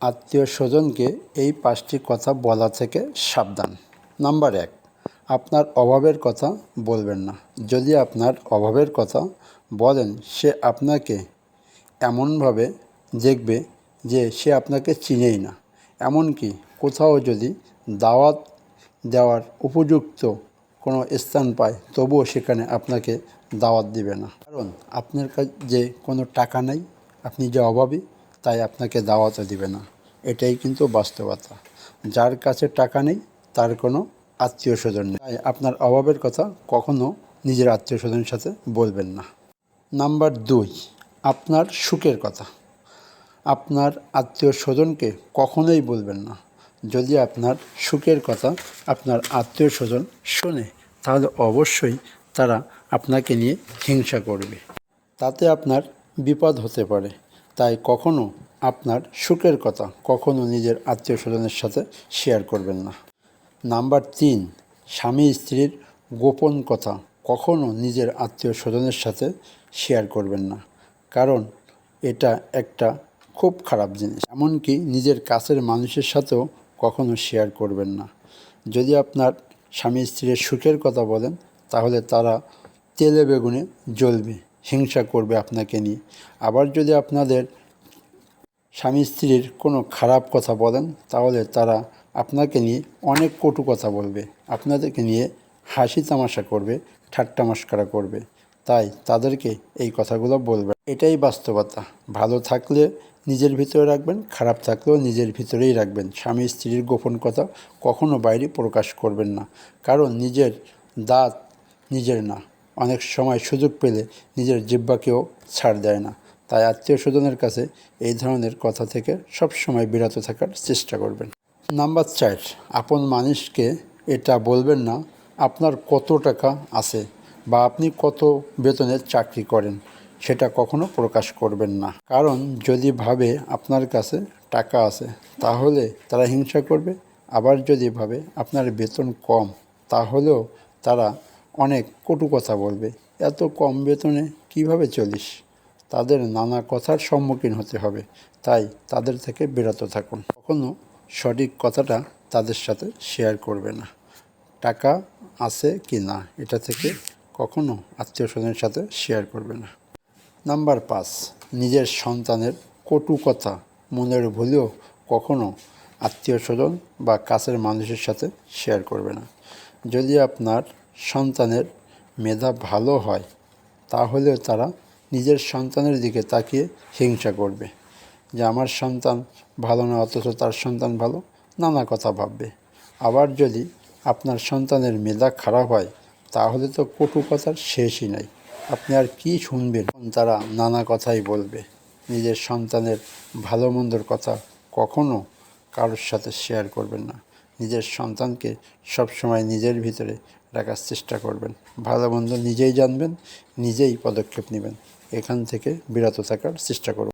আত্মীয় স্বজনকে এই পাঁচটি কথা বলা থেকে সাবধান। নাম্বার এক, আপনার অভাবের কথা বলবেন না। যদি আপনার অভাবের কথা বলেন, সে আপনাকে এমনভাবে দেখবে যে সে আপনাকে চিনেই না। এমনকি কোথাও যদি দাওয়াত দেওয়ার উপযুক্ত কোনো স্থান পায়, তবুও সেখানে আপনাকে দাওয়াত দিবে না। কারণ আপনার কাছে যে কোনো টাকা নেই, আপনি যে অভাবী তাই আপনাকে দাওয়াতও দিবে না। এটাই কিন্তু বাস্তবতা। যার কাছে টাকা নেই, তার কোনো আত্মীয় স্বজন নেই। তাই আপনার অভাবের কথা কখনো নিজের আত্মীয় স্বজনের সাথে বলবেন না। নাম্বার দুই, আপনার সুখের কথা। আপনার আত্মীয় স্বজনকে কখনোই বলবেন না। যদি আপনার সুখের কথা আপনার আত্মীয় স্বজন শোনে, তাহলে অবশ্যই তারা আপনাকে নিয়ে হিংসা করবে। তাতে আপনার বিপদ হতে পারে। তাই কখনো আপনার সুখের কথা কখনো নিজের আত্মীয় স্বজনের সাথে শেয়ার করবেন না। নাম্বার তিন, স্বামী স্ত্রীর গোপন কথা কখনো নিজের আত্মীয় স্বজনের সাথে শেয়ার করবেন না। কারণ এটা একটা খুব খারাপ জিনিস। এমনকি নিজের কাছের মানুষের সাথেও কখনো শেয়ার করবেন না। যদি আপনার স্বামী স্ত্রীর সুখের কথা বলেন, তাহলে তারা তেলে বেগুনে জ্বলবে, হিংসা করবে আপনাকে নিয়ে। আবার যদি আপনাদের স্বামী স্ত্রীর কোনো খারাপ কথা বলেন, তাহলে তারা আপনাকে নিয়ে অনেক কটু কথা বলবে। আপনাদেরকে নিয়ে হাসি তামাশা করবে, ঠাট্টা মস্করা করবে। তাই তাদেরকে এই কথাগুলো বলবে এটাই বাস্তবতা। ভালো থাকলে নিজের ভিতরে রাখবেন, খারাপ থাকলেও নিজের ভিতরেই রাখবেন। স্বামী স্ত্রীর গোপন কথা কখনো বাইরে প্রকাশ করবেন না। কারণ নিজের দাঁত নিজের না। অনেক সময় সুযোগ পেলে নিজের জিব্বাকেও ছাড় দেয় না। তাই আত্মীয় স্বজনের কাছে এই ধরনের কথা থেকে সব সময় বিরত থাকার চেষ্টা করবেন। নাম্বার চার, আপন মানুষকে এটা বলবেন না, আপনার কত টাকা আছে বা আপনি কত বেতনের চাকরি করেন? সেটা কখনো প্রকাশ করবেন না। কারণ যদি ভাবে আপনার কাছে টাকা আছে, তাহলে তারা হিংসা করবে। আবার যদি ভাবে আপনার বেতন কম, তাহলেও তারা অনেক কটু কথা বলবে। এত কম বেতনে কীভাবে চলিস? তাদের নানা কথার সম্মুখীন হতে হবে। তাই তাদের থেকে বিরত থাকুন। কখনো সঠিক কথাটা তাদের সাথে শেয়ার করবে না। টাকা আছে কি না, এটা থেকে কখনো আত্মীয় স্বজনের সাথে শেয়ার করবে না। নাম্বার পাঁচ, নিজের সন্তানের কটু কথা মনের ভুলেও কখনো আত্মীয় স্বজন বা কাছের মানুষের সাথে শেয়ার করবে না। যদি আপনার সন্তানের মেধা ভালো হয়, তাহলেও তারা নিজের সন্তানের দিকে তাকিয়ে হিংসা করবে যে আমার সন্তান ভালো না, অথচ তার সন্তান ভালো, নানা কথা ভাববে। আবার যদি আপনার সন্তানের মেধা খারাপ হয়, তাহলে তো কটু কথার শেষই নাই। আপনি আর কি শুনবেন? তারা নানা কথাই বলবে। নিজের সন্তানের ভালো মন্দর কথা কখনো কারোর সাথে শেয়ার করবেন না। নিজের সন্তানকে সবসময় নিজের ভিতরে রাখার চেষ্টা করবেন। ভালো মন্দ নিজেই জানবেন, নিজেই পদক্ষেপ নেবেন। এখান থেকে বিরত থাকার চেষ্টা করবেন